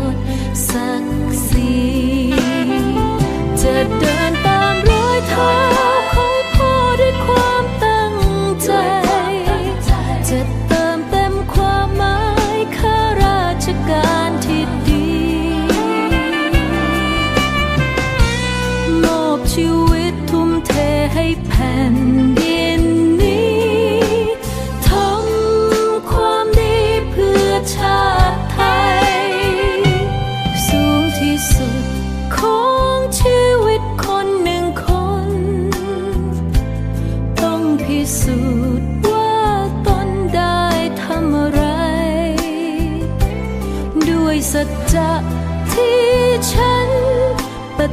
ติ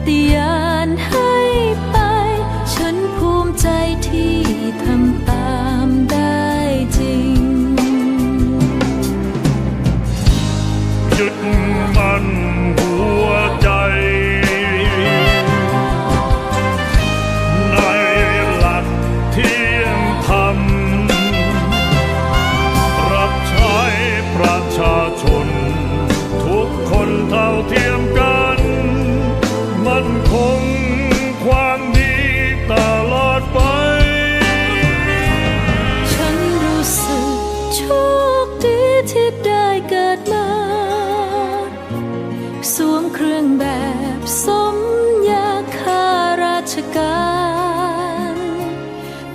ป